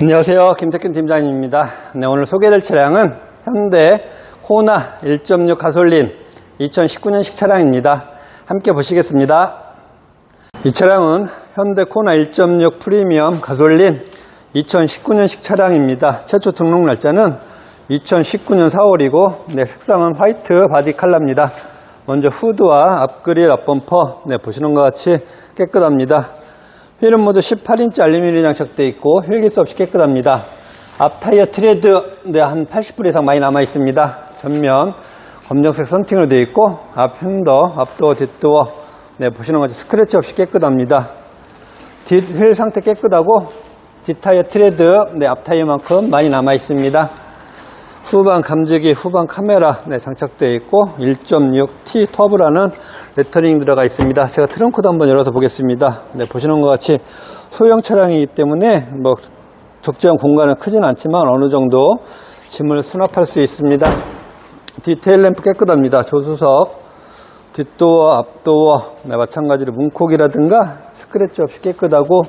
안녕하세요. 김태균 팀장님입니다. 네, 오늘 소개될 차량은 현대 코나 1.6 가솔린 2019년식 차량입니다. 함께 보시겠습니다. 이 차량은 현대 코나 1.6 프리미엄 가솔린 2019년식 차량입니다. 최초 등록 날짜는 2019년 4월이고 네, 색상은 화이트 바디 컬러입니다. 먼저 후드와 앞그릴, 앞범퍼 네, 보시는 것 같이 깨끗합니다. 휠은 모두 18인치 알루미늄 장착되어 있고 휠기스 없이 깨끗합니다. 앞 타이어 트레드 네, 한 80불 이상 많이 남아 있습니다. 전면 검정색 선팅으로 되어 있고 앞 핸더, 앞도어, 뒷도어 네, 보시는 것처럼 스크래치 없이 깨끗합니다. 뒷휠 상태 깨끗하고 뒷타이어 트레드 네, 앞 타이어만큼 많이 남아 있습니다. 후방 감지기, 후방 카메라 네, 장착되어 있고 1.6T 터브라는 레터링 들어가 있습니다. 제가 트렁크도 한번 열어서 보겠습니다. 네, 보시는 것 같이 소형 차량이기 때문에 뭐 적재한 공간은 크진 않지만 어느 정도 짐을 수납할 수 있습니다. 디테일 램프 깨끗합니다. 조수석, 뒷도어, 앞도어 네, 마찬가지로 문콕이라든가 스크래치 없이 깨끗하고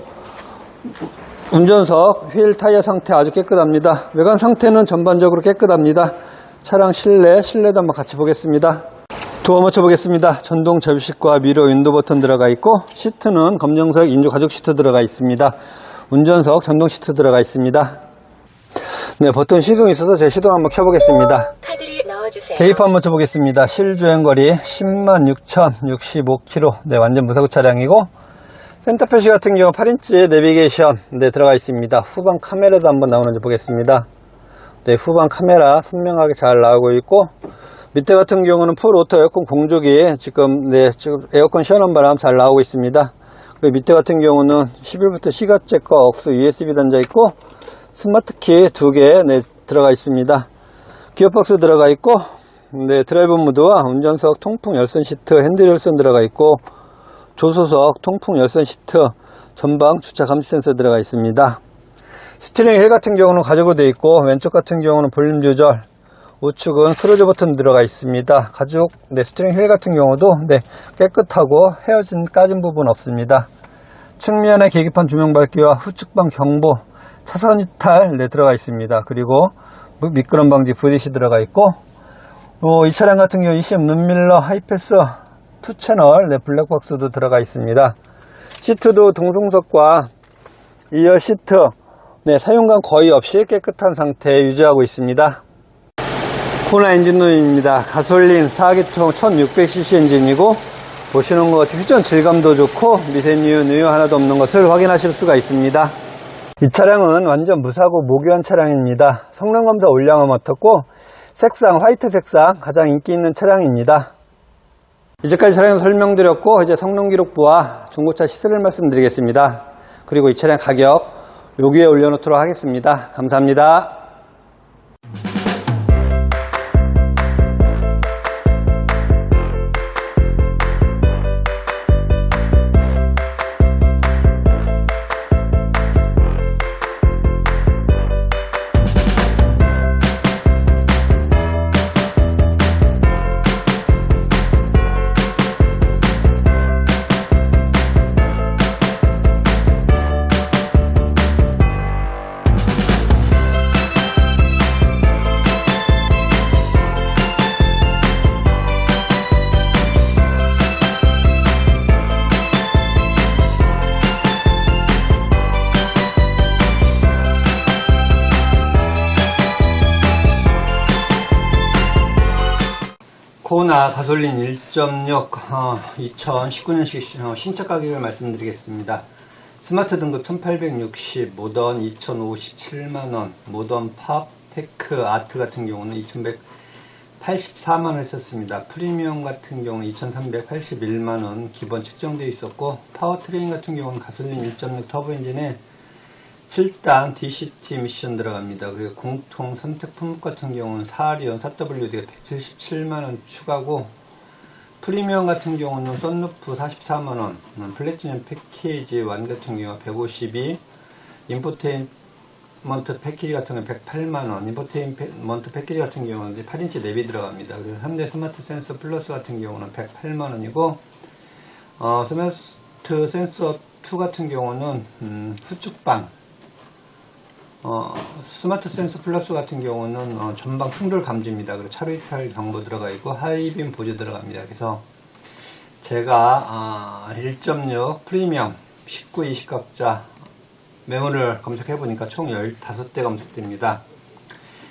운전석, 휠 타이어 상태 아주 깨끗합니다. 외관 상태는 전반적으로 깨끗합니다. 차량 실내, 실내도 한번 같이 보겠습니다. 도어 맞춰 보겠습니다. 전동 접이식과 미러 윈도 버튼 들어가 있고 시트는 검정색 인조 가죽 시트 들어가 있습니다. 운전석 전동 시트 들어가 있습니다. 네, 버튼 시동이 있어서 제 시동 한번 켜보겠습니다. 넣어주세요. 계기판 한번 쳐보겠습니다. 실주행거리 10만 6,065km. 네, 완전 무사고 차량이고, 센터 표시 같은 경우 8인치 내비게이션, 네, 들어가 있습니다. 후방 카메라도 한번 나오는지 보겠습니다. 네, 후방 카메라 선명하게 잘 나오고 있고, 밑에 같은 경우는 풀 오토 에어컨 공조기, 지금, 네, 지금 에어컨 시원한 바람 잘 나오고 있습니다. 그리고 밑에 같은 경우는 11부터 시가잭과 억스 USB 단자 있고, 스마트키 두 개, 네, 들어가 있습니다. 기어박스 들어가 있고 네, 드라이브 모드와 운전석 통풍 열선 시트 핸들 열선 들어가 있고 조수석 통풍 열선 시트 전방 주차 감지 센서 들어가 있습니다. 스티링 휠 같은 경우는 가죽으로 되어 있고 왼쪽 같은 경우는 볼륨 조절 우측은 크루즈 버튼 들어가 있습니다. 가죽 네, 스티링 휠 같은 경우도 네, 깨끗하고 헤어진 까진 부분 없습니다. 측면에 계기판 조명 밝기와 후측방 경보 차선 이탈 네, 들어가 있습니다. 그리고 미끄럼 방지 VDC 들어가 있고 어, 이 차량 같은 경우 20 눈밀러 하이패스 2채널 네, 블랙박스도 들어가 있습니다. 시트도 동승석과 2열 시트 네, 사용감 거의 없이 깨끗한 상태 유지하고 있습니다. 코나 엔진룸입니다. 가솔린 4기통 1600cc 엔진이고 보시는 것 같이 휘전 질감도 좋고 미세누유 누유 하나도 없는 것을 확인하실 수가 있습니다 이 차량은 완전 무사고 무교환 차량입니다. 성능 검사 올량은 맡았고 색상 화이트 색상 가장 인기 있는 차량입니다. 이제까지 차량 설명드렸고 이제 성능 기록부와 중고차 시세를 말씀드리겠습니다. 그리고 이 차량 가격 여기에 올려놓도록 하겠습니다. 감사합니다. 코나 가솔린 1.6 어, 2019년식 어, 신차 가격을 말씀드리겠습니다. 스마트 등급 1860, 모던 2057만원, 모던 팝, 테크, 아트 같은 경우는 2184만원을 썼습니다. 프리미엄 같은 경우는 2381만원 기본 책정되어 있었고, 파워트레인 같은 경우는 가솔린 1.6 터보 엔진에 7단 DCT 미션 들어갑니다. 그리고 공통 선택 품목 같은 경우는 4리온 4WD가 177만원 추가고 프리미엄 같은 경우는 썬루프 44만원, 음, 플래티넘 패키지 1 같은 경우 152, 인포테인먼트 패키지 같은 경우 108만원, 인포테인먼트 패키지 같은 경우는 8인치 내비 들어갑니다. 그래서 현대 스마트 센서 플러스 같은 경우는 108만원이고, 어, 스마트 센서 2 같은 경우는, 음, 후축방, 어, 스마트 센서 플러스 같은 경우는 어, 전방 충돌 감지입니다. 그리고 차로 이탈 경보 들어가 있고 하이빔 보조 들어갑니다. 그래서 제가 아, 1.6 프리미엄 19, 20 각자 메모를 검색해 보니까 총 15대 검색됩니다.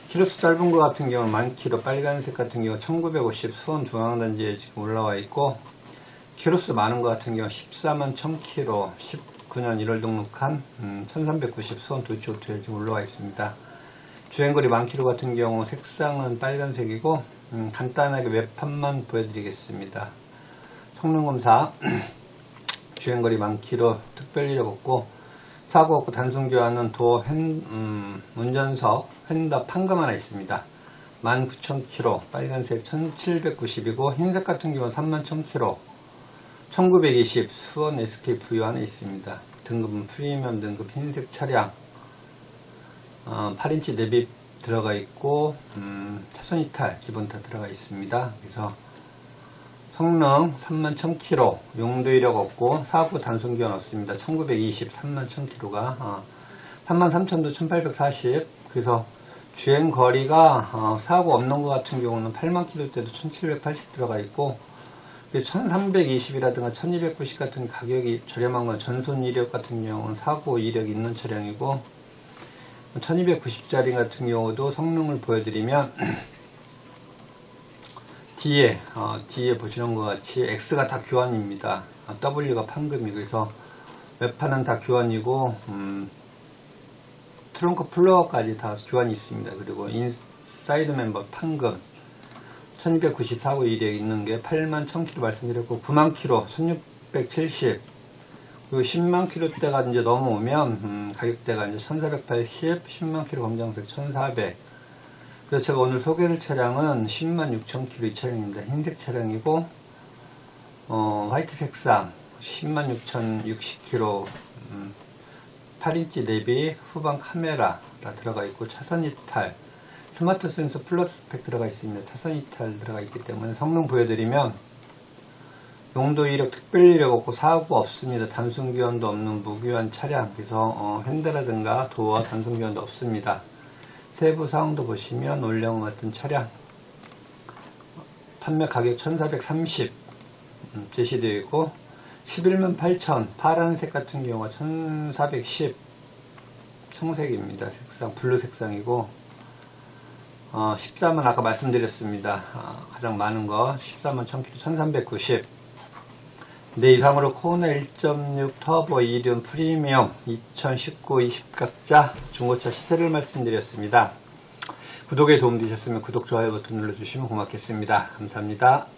키로수 짧은 거 같은 경우는 만 키로 빨간색 같은 경우 1950 수원 중앙단지에 지금 올라와 있고 키로수 많은 거 같은 경우 14만 1000km 19년 1월 등록한 음, 1390 수원 도이치오토에 지금 올라와 있습니다. 주행거리 만 킬로 같은 경우 색상은 빨간색이고 음, 간단하게 웹판만 보여드리겠습니다. 성능검사 주행거리 만 킬로 특별 이력 없고 사고 없고 단순 교환은 도어 핸, 음, 운전석 휀다 판금 하나 있습니다. 19,000km 빨간색 1790이고 흰색 같은 경우는 31,000km 1920 수원 SK 부유 안에 있습니다. 등급은 프리미엄 등급 흰색 차량 어, 8인치 내비 들어가 있고 음, 차선 이탈 기본 다 들어가 있습니다. 그래서 성능 31,000km 용도 이력 없고 사고 단순 기한 없습니다. 1920 31,000km가 어, 33,000도 1840 그래서 주행 거리가 어, 사고 없는 것 같은 경우는 8만 km 때도 1780 들어가 있고 1320이라든가 1290 같은 가격이 저렴한 건 전손 이력 같은 경우는 사고 이력이 있는 차량이고 1290짜리 같은 경우도 성능을 보여드리면 뒤에 어, 뒤에 보시는 것 같이 X가 다 교환입니다. 아, W가 판금이 그래서 외판은 다 교환이고 음, 트렁크 플러까지 다 교환이 있습니다. 그리고 인사이드 멤버 판금 1294호 이력 있는 게 8만 1000km 말씀드렸고 9만 km 1670 그리고 10만 km대가 이제 넘어오면 음, 가격대가 이제 1480 10만 km 검정색 1400 그래서 제가 오늘 소개할 차량은 10만 6천 km 이 차량입니다. 흰색 차량이고 어, 화이트 색상 10만 6천 60km 음, 8인치 내비 후방 카메라 다 들어가 있고 차선 이탈 스마트 센서 플러스 스펙 들어가 있습니다. 차선 이탈 들어가 있기 때문에 성능 보여드리면 용도 이력, 특별 이력 없고 사고 없습니다. 단순 기원도 없는 무기한 차량. 그래서 어, 핸드라든가 도어 단순 기원도 없습니다. 세부 사항도 보시면 올영 같은 차량 판매 가격 1430 음, 제시되어 있고 11만 8천 파란색 같은 경우가 1410 청색입니다. 색상 블루 색상이고 어, 14만 아까 말씀드렸습니다. 어, 가장 많은 거 14만 1000km 1390 네, 이상으로 코너 1.6 터보 2륜 프리미엄 2019 20 각자 중고차 시세를 말씀드렸습니다. 구독에 도움 되셨으면 구독, 좋아요 버튼 눌러주시면 고맙겠습니다. 감사합니다.